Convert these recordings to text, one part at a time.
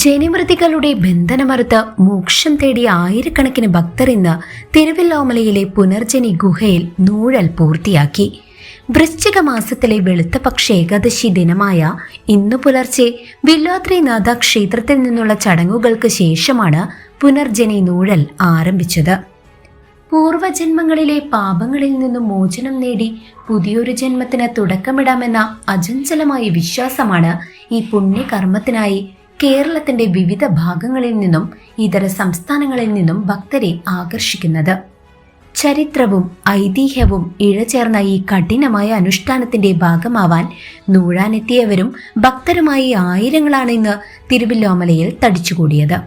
ജനിമൃതികളുടെ ബന്ധനമറുത്ത് മോക്ഷം തേടിയ ആയിരക്കണക്കിന് ഭക്തർ ഇന്ന് തിരുവല്ലോമലയിലെ പുനർജനി ഗുഹയിൽ നൂഴൽ പൂർത്തിയാക്കി. വൃശ്ചിക മാസത്തിലെ വെളുത്തപക്ഷ ഏകാദശി ദിനമായ ഇന്നു പുലർച്ചെ വില്ലോദ്രിനാഥ ക്ഷേത്രത്തിൽ നിന്നുള്ള ചടങ്ങുകൾക്ക് ശേഷമാണ് പുനർജനി നൂഴൽ ആരംഭിച്ചത്. പൂർവജന്മങ്ങളിലെ പാപങ്ങളിൽ നിന്നും മോചനം നേടി പുതിയൊരു ജന്മത്തിന് തുടക്കമിടാമെന്ന അചഞ്ചലമായ വിശ്വാസമാണ് ഈ പുണ്യകർമ്മത്തിനായി കേരളത്തിന്റെ വിവിധ ഭാഗങ്ങളിൽ നിന്നും ഇതര സംസ്ഥാനങ്ങളിൽ നിന്നും ഭക്തരെ ആകർഷിക്കുന്നത്. ചരിത്രവും ഐതിഹ്യവും ഇഴചേർന്ന ഈ കഠിനമായ അനുഷ്ഠാനത്തിന്റെ ഭാഗമാവാൻ നൂഴാനെത്തിയവരും ഭക്തരുമായി ആയിരങ്ങളാണ് ഇന്ന് തിരുവല്ലോമലയിൽ തടിച്ചുകൂടിയത്.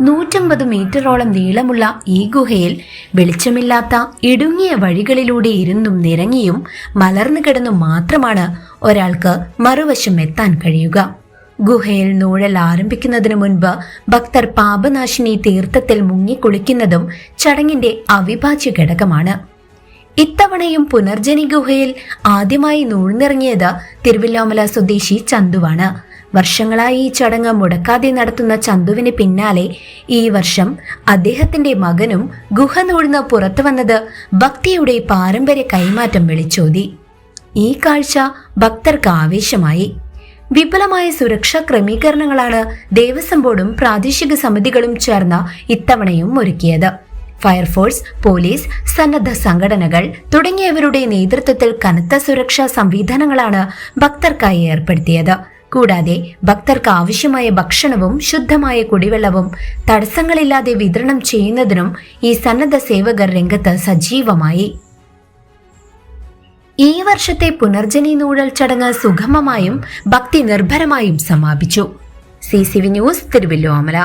നൂറ്റമ്പത് മീറ്ററോളം നീളമുള്ള ഈ ഗുഹയിൽ വെളിച്ചമില്ലാത്ത ഇടുങ്ങിയ വഴികളിലൂടെ ഇരുന്നും നിരങ്ങിയും മലർന്നു കിടന്നും മാത്രമാണ് ഒരാൾക്ക് മറുവശം എത്താൻ കഴിയുക. ഗുഹയിൽ നൂഴൽ ആരംഭിക്കുന്നതിന് മുൻപ് ഭക്തർ പാപനാശിനി തീർത്ഥത്തിൽ മുങ്ങിക്കുളിക്കുന്നതും ചടങ്ങിന്റെ അവിഭാജ്യ ഘടകമാണ്. ഇത്തവണയും പുനർജനി ഗുഹയിൽ ആദ്യമായി നൂഴ്ന്നിറങ്ങിയത് തിരുവില്ലോമല സ്വദേശി ചന്തുവാണ്. വർഷങ്ങളായി ഈ ചടങ്ങ് മുടക്കാതെ നടത്തുന്ന ചന്തുവിന് പിന്നാലെ ഈ വർഷം അദ്ദേഹത്തിന്റെ മകനും ഗുഹ നൂഴ്ന്ന് പുറത്തു വന്നത് ഭക്തിയുടെ പാരമ്പര്യ കൈമാറ്റം വിളിച്ചോതി. ഈ കാഴ്ച ഭക്തർക്ക് ആവേശമായി. വിപുലമായ സുരക്ഷാ ക്രമീകരണങ്ങളാണ് ദേവസ്വം ബോർഡും പ്രാദേശിക സമിതികളും ചേർന്ന ഇത്തവണയും ഒരുക്കിയത്. ഫയർഫോഴ്സ് പോലീസ് സന്നദ്ധ സംഘടനകൾ തുടങ്ങിയവരുടെ നേതൃത്വത്തിൽ കനത്ത സുരക്ഷാ സംവിധാനങ്ങളാണ് ഭക്തർക്കായി ഏർപ്പെടുത്തിയത്. കൂടാതെ ഭക്തർക്ക് ആവശ്യമായ ഭക്ഷണവും ശുദ്ധമായ കുടിവെള്ളവും തടസ്സങ്ങളില്ലാതെ വിതരണം ചെയ്യുന്നതിനും ഈ സന്നദ്ധ സേവകർ രംഗത്ത് സജീവമായി. ഈ വർഷത്തെ പുനർജനി നൂഴൽ ചടങ്ങ് സുഗമമായും ഭക്തി നിർഭരമായും സമാപിച്ചു. C C V news Thiruvallomala